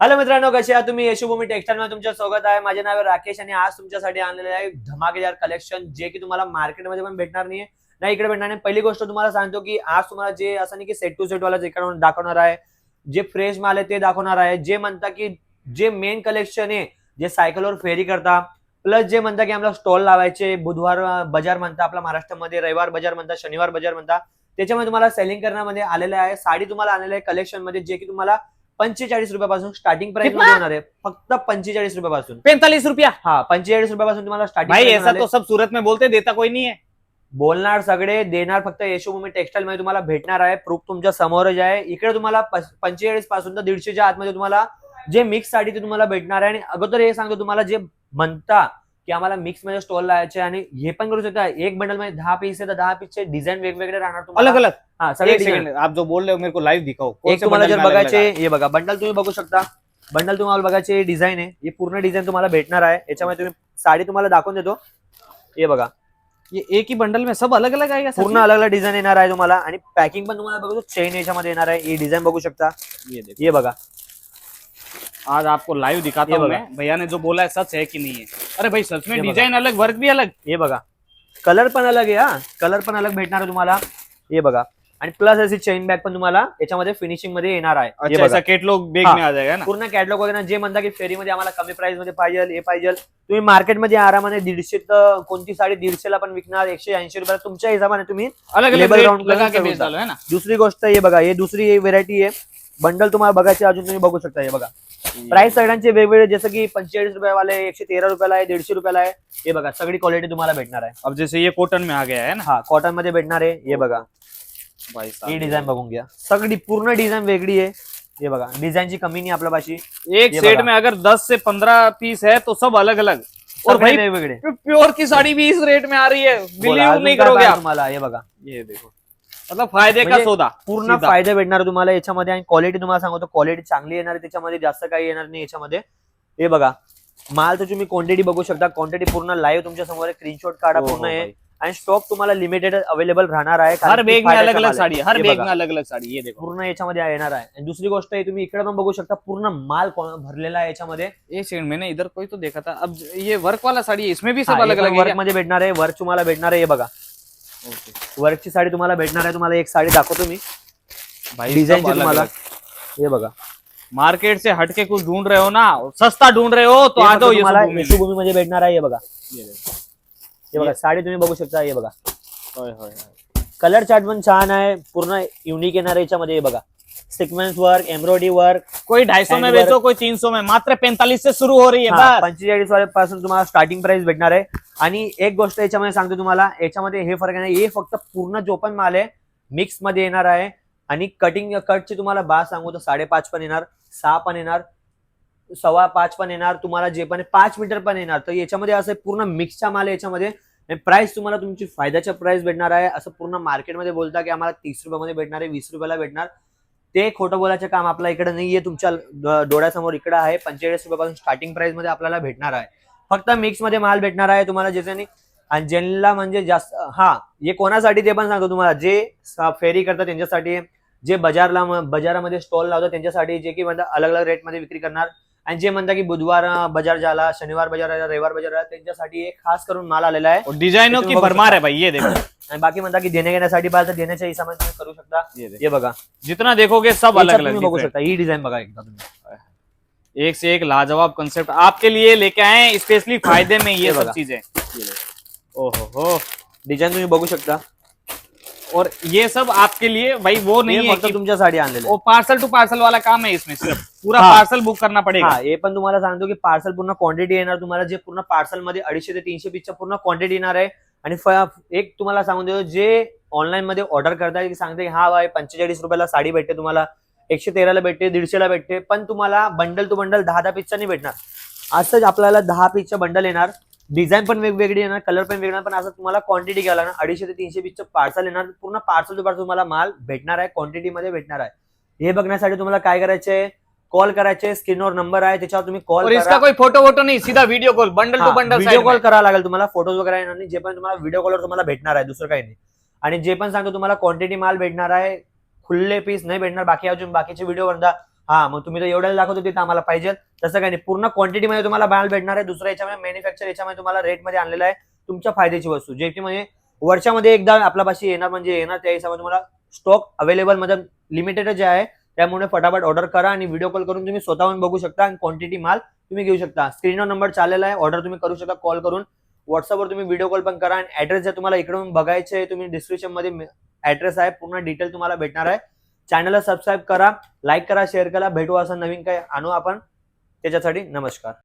Hello मित्रांनो कसे आहात तुम्ही? यशुभूमी टेक्सटाईल मध्ये तुमचं स्वागत आहे. माझे नाव आहे राकेश आणि आज तुमच्यासाठी आणलेले आहे धमाकेदार कलेक्शन जे की तुम्हाला मार्केटमध्ये पण भेटणार नाहीये. नाही इकडे भेटणार नाही. पहिली गोष्ट तुम्हाला सांगतो की आज तुम्हाला जे असं नाही की सेट टू सेट वाला इकडून दाखवणार आहे जे फ्रेश माल आहे ते दाखवणार आहे. जे म्हणता की जे मेन कलेक्शन आहे जे सायकलवर फेरी करता प्लस जे म्हणता की आम्हाला स्टॉल लावायचे बुधवार बाजार म्हणता आपला महाराष्ट्रामध्ये रविवार बाजार म्हणता शनिवार बाजार म्हणता त्याच्यामध्ये तुम्हाला सेलिंग करण्यामध्ये आलेलं आहे. साडी तुम्हाला आलेलं आहे कलेक्शनमध्ये जे की तुम्हाला पंचेचाळीस रुपयापासून स्टार्टिंग प्राइस कितना? होणार आहे. फक्त पंचेचाळीस रुपयापासून. पैंतालीस रुपया? हा पंचेचाळीस रुपयापासून तुम्हाला भाई ऐसा स्टार्टिंग तो सब सूरत में बोलते देता कोई नहीं है। बोलणार सगळे देणार फक्त यशोभूमी टेक्सटाईल मध्ये तुम्हाला भेटणार आहे. प्रूफ तुमच्या समोरच आहे. इकडे तुम्हाला पंचेचाळीसपासून तर दीडशेच्या आतमध्ये तुम्हाला जे मिक्स साडी ते तुम्हाला भेटणार आहे. आणि अगोदर हे सांगतो तुम्हाला जे म्हणता की आम्हाला मिक्स मध्ये स्टॉल लावायचे आणि हे पण करू शकता. एक बंडल मध्ये दहा पीस आहे तर दहा पीसचे डिझाईन वेगवेगळे राहणार तुम्हाला. अलग अलग. हा सगळे एक design. सेकंड आप जो बोल रहे हो मेरे को लाइव दिखाओ. कौन एक से तुम्हाला bundle जर में अलग बघायचे हे बघा बंडल तुम्ही बघू शकता. बंडल तुम्हाला बघायचे डिझाईन आहे. ही पूर्ण डिझाईन तुम्हाला भेटणार आहे. याच्यामध्ये तुम्ही साडी तुम्हाला दाखवून देतो. हे बघा. है? ये एक ही बंडल में सब अलग अलग आएगा पूर्ण अलग अलग डिझाईन येणार आहे तुम्हाला. आणि पॅकिंग पण तुम्हाला बघू चेन याच्यामध्ये येणार आहे. ही डिझाईन बघू शकता. ये देखो. हे बघा. आज आपको लाइव दिखाता ये हूँ बघा. मैं. भैया ने जो बोला है सच है कि नहीं है? अरे भाई सच में ये बघा. डिजाइन अलग वर्क भी अलग. हे बघा. कलर पण अलग आहे हा. कलर पण अलग भेटणार आहे तुम्हाला. हे बघा. आणि प्लस अशी चेन बॅग पण तुम्हाला याच्यामध्ये फिनिशिंगमध्ये येणार आहे. केटलॉग बेग पूर्ण कॅटलॉग वगैरे जे म्हणता की फेरीमध्ये आम्हाला कमी प्राइसमध्ये पाहिजे हे पाहिजे. तुम्ही मार्केटमध्ये आरामाने दीडशे तर कोणती साडी दीडशेला पण विकणार एकशे ऐंशी रुपयाला तुमच्या हिशोबाने तुम्ही दुसरी गोष्ट हे बघा हे दुसरी व्हेरायटी आहे. बंडल तुम्हाला बघायचे अजून तुम्ही बघू शकता हे बघा. प्राइस सगळ्यांचे वेगवेगळे जसं की पंचेचाळीस रुपयावाले एकशे तेरा रुपयाला आहे दीडशे रुपयाला आहे. हे बघा सगळी क्वालिटी तुम्हाला भेटणार आहे. अब जैसे ये कॉटन में आ गया है ना? हा कॉटन मध्ये भेटणार आहे हे बघा. भाई साहब ही डिझाईन बघून घ्या. सगळी पूर्ण डिझाईन वेगळी आहे. हे बघा डिझाईनची कमी नाही आपल्या पाशी. एक ये सेट बघा. में अगर 10 से 15 पीस है तो सब अलग अलग और सगळे भाई वेगवेगळे. प्योर की साड़ी भी इस रेट में आ रही है. बोला, बिलीव अजून नहीं काय करोगे पाहिजे आप. तुम्हाला हे बघा. ये देखो. मतलब फायदे का म्हणजे सौदा? पूर्ण. फायदे भेटणार तुम्हाला याच्यामध्ये आणि क्वालिटी तुम्हाला सांगतो क्वालिटी चांगली येणार आहे त्याच्यामध्ये जास्त काही येणार नाही याच्यामध्ये. हे बघा माल तर तुम्ही क्वांटिटी बघू शकता क्वांटिटी पूर्ण लाईव्ह तुमच्यासमोर स्क्रीनशॉट काढा हो, हो, पूर्ण आहे. आणि स्टॉक तुम्हाला लिमिटेड अवेलेबल राहणार आहे हर बेग में अलग अलग. साड़ी हर बेग. में अलग अलग साड़ी ये देखो. पूर्ण याच्यामध्ये येणार आहे. आणि दुसरी गोष्ट आहे तुम्ही इकडे पण बघू शकता पूर्ण माल भरलेला आहे याच्यामध्ये. एक सेकंड मैंने इधर कोई तो देखा था। अब ये वर्क वाला साड़ी है इसमें भी सब अलग अलग वर्कमध्ये भेटणार आहे वर्क तुम्हाला भेटणार आहे हे बघा. वर्कची साडी तुम्हाला भेटणार आहे तुम्हाला एक साडी दाखवतो मी डिझाईनची तुम्हाला। हे बघा मार्केट से हटके कुछ ढूंढ रहे हो ना सस्ता ढूंढ रहे हो तो आ जाओ ये तुम्हाला। यशोभूमी मध्ये भेटणार आहे हे बघा। हे बघा साडी तुम्ही बघू शकता हे बघा होय, होय, होय. कलर चार्ट पण छान आहे पूर्ण युनिक येणार आहे याच्यामध्ये हे बघा सिक्वेन्स वर्क एम्ब्रॉयडरी वर्क कोई ढाई सौ में. बेचो कोई तीन सौ में मात्र पैंतालीस से शुरू हो रही है बस। पंचेचाळीसपासून तुम्हाला स्टार्टिंग प्राइस भेटणार आहे. आणि एक गोष्ट याच्यामध्ये सांगतो तुम्हाला याच्यामध्ये हे फरक आहे हे फक्त पूर्ण जो पण माल आहे मिक्समध्ये येणार आहे. आणि कटिंग कटची तुम्हाला बा सांगू तर साडेपाच पण येणार सहा पण येणार सव्वा पाच पण येणार तुम्हाला जे पण आहे, पाच मीटर पण येणार. तर याच्यामध्ये असं पूर्ण मिक्सचा माल आहे याच्यामध्ये. प्राइस तुम्हाला तुमची फायद्याच्या प्राइस भेटणार आहे. असं पूर्ण मार्केटमध्ये बोलता की आम्हाला तीस रुपयामध्ये भेटणार आहे वीस रुपयाला भेटणार. ते खोटं बोलायचं काम आपल्या इकडे नाहीये. तुमच्या डोळ्यासमोर इकडे आहे. पंचेचाळीस रुपयापासून स्टार्टिंग प्राइसमध्ये आपल्याला भेटणार आहे. फक्त मिक्समध्ये माल भेटणार आहे तुम्हाला ज्याच्याने आणि ज्यांना म्हणजे जास्त हा हे कोणासाठी ते पण सांगतो तुम्हाला. जे फेरी करतात त्यांच्यासाठी जे बाजारला बाजारामध्ये स्टॉल लावतात त्यांच्यासाठी जे की म्हणतात अलग अलग रेटमध्ये विक्री करणार. आणि जे म्हणतात की बुधवार अं, बाज़ार झाला शनिवार बाज़ार आला रविवार बाज़ार आला त्यांच्यासाठी एक खास करून माल आलेला आहे. और डिजाइनों की भरमार है भाई ये देखो. आणि बाकी म्हणतात की देण्या घेण्यासाठी पाहिजे तर देण्याच्या हिशोबाने तुम्ही करू शकता. ये हे बघा. जितना देखोगे सब अलग अलग बघू. शकता. ही डिझाईन बघा एकदा तुम्ही. एक से एक लाजवाब कंसेप्ट आपके लिए लेके आए स्पेशली फ़ायदे में ये सब. चीज़ें. ओहो हो. डिझाईन तुम्ही बघू शकता. और ये सब आपके लिए भाई वो नहीं हे फक्त कि तुमच्यासाठी आणलेले वो पार्सल टू पार्सल वाला काम है इसमें सिर्फ। पूरा हाँ. पार्सल बुक करना पड़ेगा। हा हे पण तुम्हाला सांगतो की पार्सल पूर्ण क्वांटिटी येणार तुम्हाला जे पूर्ण पार्सलमध्ये अडीचशे ते तीनशे पीसच्या पूर्ण क्वांटिटी येणार आहे. आणि फ- एक तुम्हाला सांगून देतो जे ऑनलाईन मध्ये ऑर्डर करताय की सांगते की हा बाय पंचेचाळीस रुपयाला साडी भेटते तुम्हाला एकशे तेराला भेटते दीडशेला भेटते पण तुम्हाला बंडल टू बंडल दहा दहा पीसचा नाही भेटणार. असंच आपल्याला दहा पीसचा बंडल येणार. डिझाईन पण वेगवेगळी येणार कलर पण वेगळा पण असं तुम्हाला क्वांटिटी घ्यायला ना अडीचशे ते तीनशे पीसचं पार्सल येणार पूर्ण पार्सल टू पार्सल तुम्हाला माल भेटणार आहे क्वांटिटी मध्ये भेटणार आहे. हे बघण्यासाठी तुम्हाला काय करायचंय कॉल करायचे स्क्रीनवर नंबर आहे त्याच्यावर तुम्ही और कॉल इसका कोई फोटो वोटो नहीं सीधा video call bundle to bundle video call करावा लागेल तुम्हाला फोटोज वगैरे येणार नाही जे पण तुम्हाला व्हिडिओ कॉलवर तुम्हाला भेटणार आहे दुसरं काही नाही. आणि जे पण सांगतो तुम्हाला क्वांटिटी माल भेटणार आहे खुल्ले पीस नाही भेटणार बाकी अजून बाकीचे व्हिडिओ बनता. हा मग तुम्ही तर एवढ्याला दाखवतो तिथं आम्हाला पाहिजे. तसं काही नाही. पूर्ण क्वांटिटीमध्ये तुम्हाला माल भेटणार आहे. दुसऱ्या याच्यामध्ये मॅन्युफॅक्चर याच्यामध्ये तुम्हाला रेटमध्ये आणलेला आहे तुमच्या फायद्याची वस्तू. जे की म्हणजे वर्षामध्ये एकदा आपल्यापाशी येणार म्हणजे येणार त्या हिशोबाने तुम्हाला स्टॉक अवेलेबलमध्ये लिमिटेड जे आहे त्यामुळे फटाफट ऑर्डर करा आणि व्हिडिओ कॉल करून तुम्ही स्वतःहून बघू शकता आणि क्वांटिटी माल तुम्ही घेऊ शकता. स्क्रीनवर नंबर चाललेला आहे. ऑर्डर तुम्ही करू शकता कॉल करून. व्हॉट्सअपवर तुम्ही व्हिडिओ कॉल पण करा आणि ऍड्रेस जर तुम्हाला इकडून बघायचे आहे तुम्ही डिस्क्रिप्शनमध्ये ऍड्रेस आहे पूर्ण डिटेल तुम्हाला भेटणार आहे. चॅनलला सबस्क्राईब करा लाईक करा शेअर करा. भेटू असं नवीन काही आणू आपण. त्याच्यासाठी नमस्कार.